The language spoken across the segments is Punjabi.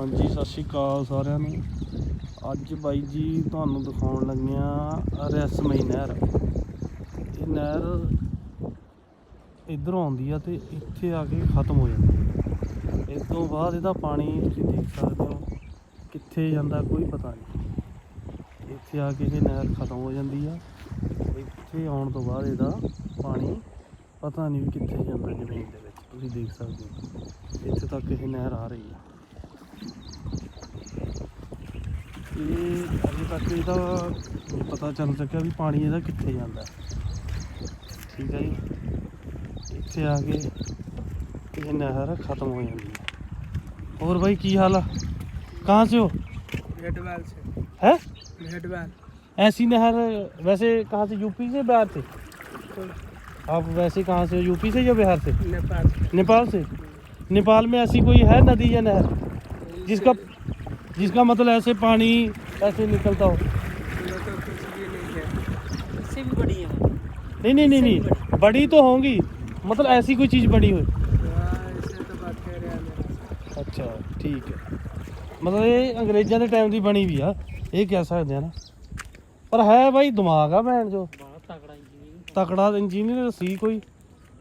ਹਾਂਜੀ, ਸਤਿ ਸ਼੍ਰੀ ਅਕਾਲ ਸਾਰਿਆਂ ਨੂੰ। ਅੱਜ ਬਾਈ ਜੀ ਤੁਹਾਨੂੰ ਦਿਖਾਉਣ ਲੱਗਿਆ ਰੈਸਮਈ ਨਹਿਰ। ਇਹ ਨਹਿਰ ਇਧਰੋਂ ਆਉਂਦੀ ਆ ਤੇ ਇੱਥੇ ਆ ਕੇ ਖਤਮ ਹੋ ਜਾਂਦੀ ਹੈ ਇਸ ਤੋਂ ਬਾਅਦ ਇਹਦਾ ਪਾਣੀ ਤੁਸੀਂ ਦੇਖ ਸਕਦੇ ਹੋ ਕਿੱਥੇ ਜਾਂਦਾ ਕੋਈ ਪਤਾ ਨਹੀਂ। ਇੱਥੇ ਆ ਕੇ ਇਹ ਨਹਿਰ ਖਤਮ ਹੋ ਜਾਂਦੀ ਆ। ਇੱਥੇ ਆਉਣ ਤੋਂ ਬਾਅਦ ਇਹਦਾ ਪਾਣੀ ਪਤਾ ਨਹੀਂ ਵੀ ਕਿੱਥੇ ਜਾਂਦਾ ਜ਼ਮੀਨ ਦੇ ਵਿੱਚ। ਤੁਸੀਂ ਦੇਖ ਸਕਦੇ ਹੋ। ਇੱਥੇ ਤੱਕ ਇਹ ਨਹਿਰ ਆ ਰਹੀ ਆ। ਇਹ ਅਜੇ ਤੱਕ ਇਹਦਾ ਨਹੀਂ ਪਤਾ ਚੱਲ ਸਕਿਆ ਵੀ ਪਾਣੀ ਇਹਦਾ ਕਿੱਥੇ ਜਾਂਦਾ ਹੈ। ਠੀਕ ਹੈ ਜੀ ਇੱਥੇ ਆ ਕੇ ਇਹ ਨਹਿਰ ਖਤਮ ਹੋ ਜਾਂਦੀ ਹੈ ਹੋਰ ਭਾਈ ਕੀ ਹਾਲ ਆ ਕਹਾਂ से हो भेटवाल से है भेटवाल ऐसी नहर वैसे कहाँ से यूपी से बिहार से आप वैसे कहाँ से हो? यूपी से या बिहार से नेपाल नेपाल से नेपाल में ऐसी कोई है नदी या नहर जिसका जिसका मतलब ऐसे पानी ऐसे निकलता हो तो कुछ भी नहीं है इससे भी बड़ी है नहीं नहीं नहीं नहीं बड़ी तो होंगी मतलब ऐसी कोई चीज़ बड़ी हो वाह, ऐसे तो बात कह रहे हैं मेरे ਅੱਛਾ ਠੀਕ ਹੈ ਮਤਲਬ ਇਹ ਅੰਗਰੇਜ਼ਾਂ ਦੇ ਟਾਈਮ ਦੀ ਬਣੀ ਵੀ ਆ ਇਹ ਕਹਿ ਸਕਦੇ ਆ ਨਾ ਪਰ ਹੈ ਬਾਈ ਦਿਮਾਗ ਆ ਭੈਣ ਜੋ बहुत तगड़ा इंजीनियर ਤਕੜਾ ਇੰਜੀਨੀਅਰ ਸੀ ਕੋਈ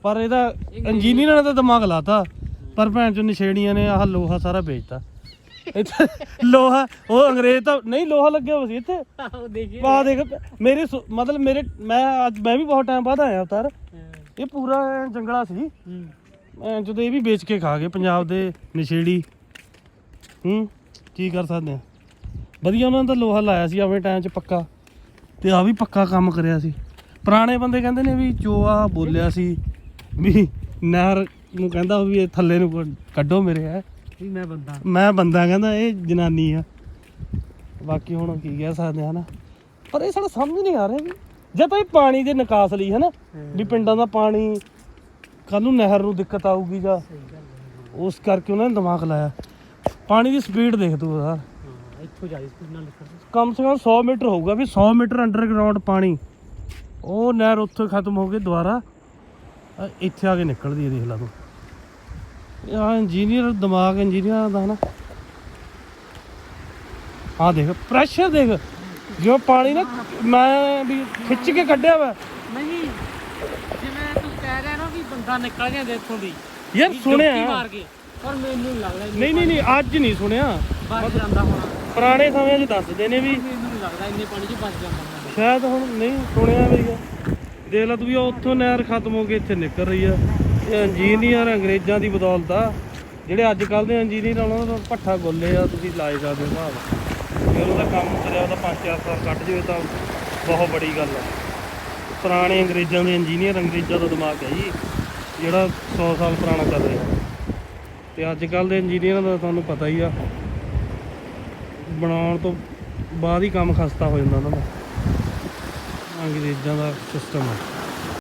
ਪਰ ਇਹਦਾ ਇੰਜੀਨੀਅਰ ਨੇ ਤਾਂ ਦਿਮਾਗ ਲਾਤਾ ਪਰ ਭੈਣ ਚੋ ਨਸ਼ੇੜੀਆਂ ਨੇ ਆਹ ਲੋਹਾ ਸਾਰਾ ਵੇਚਤਾ ਲੋਹਾ ਉਹ ਅੰਗਰੇਜ਼ ਤਾਂ ਨਹੀਂ ਲੋਹਾ ਲੱਗਿਆ ਹੋਇਆ ਸੀ ਇੱਥੇ। ਆਹੋ ਦੇਖ ਮੇਰੇ ਮਤਲਬ ਮੇਰੇ ਮੈਂ ਅੱਜ ਮੈਂ ਵੀ ਬਹੁਤ ਟਾਈਮ ਬਾਅਦ ਆਇਆ ਉਤਾਰ। ਇਹ ਪੂਰਾ ਜੰਗਲਾ ਸੀ। ਐਂ ਜਦੋਂ ਇਹ ਵੀ ਵੇਚ ਕੇ ਖਾ ਗਏ ਪੰਜਾਬ ਦੇ ਨਸ਼ੇੜੀ। ਹੂੰ ਕੀ ਕਰ ਸਕਦੇ ਆ। ਵਧੀਆ ਉਹਨਾਂ ਦਾ ਲੋਹਾ ਲਾਇਆ ਸੀ ਆਪਣੇ ਟਾਈਮ 'ਚ ਪੱਕਾ। ਤੇ ਆ ਵੀ ਪੱਕਾ ਕੰਮ ਕਰਿਆ ਸੀ। ਪੁਰਾਣੇ ਬੰਦੇ ਕਹਿੰਦੇ ਨੇ ਵੀ ਚੋਆ ਬੋਲਿਆ ਸੀ ਵੀ ਨਹਿਰ ਨੂੰ ਕਹਿੰਦਾ ਵੀ ਇਹ ਥੱਲੇ ਨੂੰ ਕੱਢੋ ਮੇਰੇ ਹੈ। ਮੈਂ ਬੰਦਾ। ਮੈਂ ਬੰਦਾ ਕਹਿੰਦਾ ਇਹ ਜਨਾਨੀ ਆ। ਬਾਕੀ ਹੁਣ ਕੀ ਕਹਿ ਸਕਦੇ ਆ ਪਰ ਇਹ ਸਾਡਾ ਸਮਝ ਨਹੀਂ ਆ ਰਿਹਾ ਵੀ ਜੇ ਇਹ ਪਾਣੀ ਦੇ ਨਿਕਾਸ ਲਈ ਹਨਾ ਵੀ ਪਿੰਡਾਂ ਦਾ ਪਾਣੀ ਕੱਲ ਨੂੰ ਨਹਿਰ ਨੂੰ ਦਿੱਕਤ ਆਊਗੀ ਜਾਂ ਉਸ ਕਰਕੇ ਉਹਨਾਂ ਨੇ ਦਿਮਾਗ ਲਾਇਆ। ਪਾਣੀ ਦੀ ਸਪੀਡ ਦੇਖ ਤੂੰ ਯਾਰ ਇੱਥੋਂ ਜਾਈ ਸਪੀਡ ਨਾਲ ਕਮ ਸੇ ਕਮ 100 ਮੀਟਰ ਹੋਊਗਾ ਵੀ 100 ਮੀਟਰ ਅੰਡਰਗਰਾਉਂਡ ਪਾਣੀ। ਉਹ ਨਹਿਰ ਉੱਥੇ ਖਤਮ ਹੋ ਕੇ ਦੁਬਾਰਾ ਇੱਥੇ ਆ ਕੇ ਨਿਕਲਦੀ ਹੈ ਦੇਖ ਲਾ ਤੂੰ। ਆ ਇੰਜੀਨੀਅਰ ਦਿਮਾਗ ਇੰਜੀਨੀਅਰ ਦਾ ਨਾ ਆ ਦੇਖ ਪ੍ਰੈਸ਼ਰ ਦੇਖ ਜੋ ਪਾਣੀ ਨਾ ਮੈਂ ਵੀ ਖਿੱਚ ਕੇ ਕੱਢਿਆ ਵਾ। नहीं ਜਿਵੇਂ ਤੂੰ ਕਹਿ ਰਿਹਾ ਨਾ ਵੀ ਬੰਦਾ ਨਿਕਲ ਗਿਆ ਇੱਥੋਂ ਦੀ ਯਾਰ ਸੁਣਿਆ। ਮਾਰ ਕੇ ਪਰ ਮੈਨੂੰ ਨੀ ਲੱਗਦਾ ਇੰਨੇ ਨਹੀਂ ਨਹੀਂ ਨਹੀਂ ਅੱਜ ਨਹੀਂ ਸੁਣਿਆ। ਬਚ ਜਾਂਦਾ ਹੋਣਾ। ਪੁਰਾਣੇ ਸਮਿਆਂ 'ਚ ਦੱਸਦੇ ਨੇ ਵੀ। ਮੈਨੂੰ ਨੀ ਲੱਗਦਾ ਇੰਨੇ ਪਾਣੀ 'ਚ ਬਚ ਜਾਂਦਾ ਹੋਣਾ। ਸ਼ਾਇਦ ਹੁਣ ਨਹੀਂ ਸੁਣਿਆ ਵੀ ਦੇਖ ਲਾ ਤੂੰ ਵੀ ਉੱਥੋਂ ਨਹਿਰ ਖਤਮ ਹੋ ਕੇ ਇੱਥੇ ਨਿਕਲ ਰਹੀ ਆ। ਇਹ ਇੰਜੀਨੀਅਰ ਅੰਗਰੇਜ਼ਾਂ ਦੀ ਬਦੌਲਤ ਆ। ਜਿਹੜੇ ਅੱਜ ਕੱਲ ਦੇ ਇੰਜੀਨੀਅਰ ਉਹਨਾਂ ਦਾ ਭੱਠਾ ਗੋਲੇ ਆ, ਤੁਸੀਂ ਲਾਏ ਸਕਦੇ ਹੋ ਹਿਸਾਬ ਜੇ ਉਹਦਾ ਕੰਮ ਕਰਿਆ ਉਹਦਾ 5-4 ਸਾਲ ਕੱਢ ਜਾਵੇ ਤਾਂ ਬਹੁਤ ਬੜੀ ਗੱਲ ਆ। ਪੁਰਾਣੇ ਅੰਗਰੇਜ਼ਾਂ ਦੇ ਇੰਜੀਨੀਅਰ ਅੰਗਰੇਜ਼ਾਂ ਦਾ ਦਿਮਾਗ ਹੈ ਜੀ, ਜਿਹੜਾ 100 ਸਾਲ ਪੁਰਾਣਾ ਚੱਲ ਰਿਹਾ। ਤੇ ਅੱਜ ਕੱਲ ਦੇ ਇੰਜੀਨੀਅਰਾਂ ਦਾ ਤੁਹਾਨੂੰ ਪਤਾ ਹੀ ਆ, ਬਣਾਉਣ ਤੋਂ ਬਾਅਦ ਹੀ ਕੰਮ ਖਸਤਾ ਹੋ ਜਾਂਦਾ ਉਹਨਾਂ ਦਾ। ਅੰਗਰੇਜ਼ਾਂ ਦਾ ਸਿਸਟਮ ਹੈ